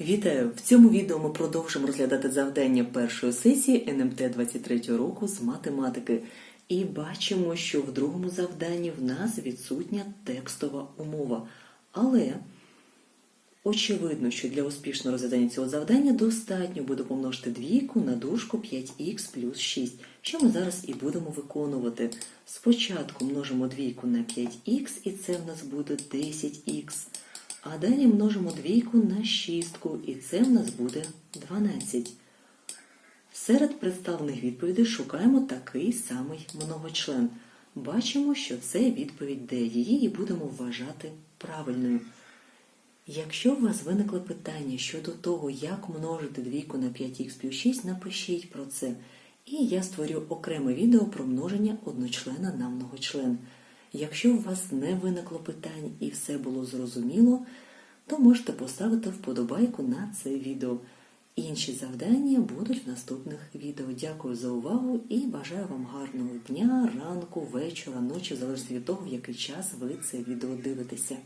Вітаю! В цьому відео ми продовжимо розглядати завдання першої сесії НМТ 23 року з математики. І бачимо, що в другому завданні в нас відсутня текстова умова. Але очевидно, що для успішного розв'язання цього завдання достатньо буде помножити двійку на дужку 5х плюс 6, що ми зараз і будемо виконувати. Спочатку множимо двійку на 5х, і це в нас буде 10х. А далі множимо двійку на шістку, і це в нас буде 12. Серед представлених відповідей шукаємо такий самий многочлен. Бачимо, що це відповідь Д. Її і будемо вважати правильною. Якщо у вас виникли питання щодо того, як множити двійку на 5х плюс 6, напишіть про це. І я створю окреме відео про множення одночлена на многочлен. Якщо у вас не виникло питань і все було зрозуміло, то можете поставити вподобайку на це відео. Інші завдання будуть в наступних відео. Дякую за увагу і бажаю вам гарного дня, ранку, вечора, ночі, в залежності від того, в який час ви це відео дивитеся.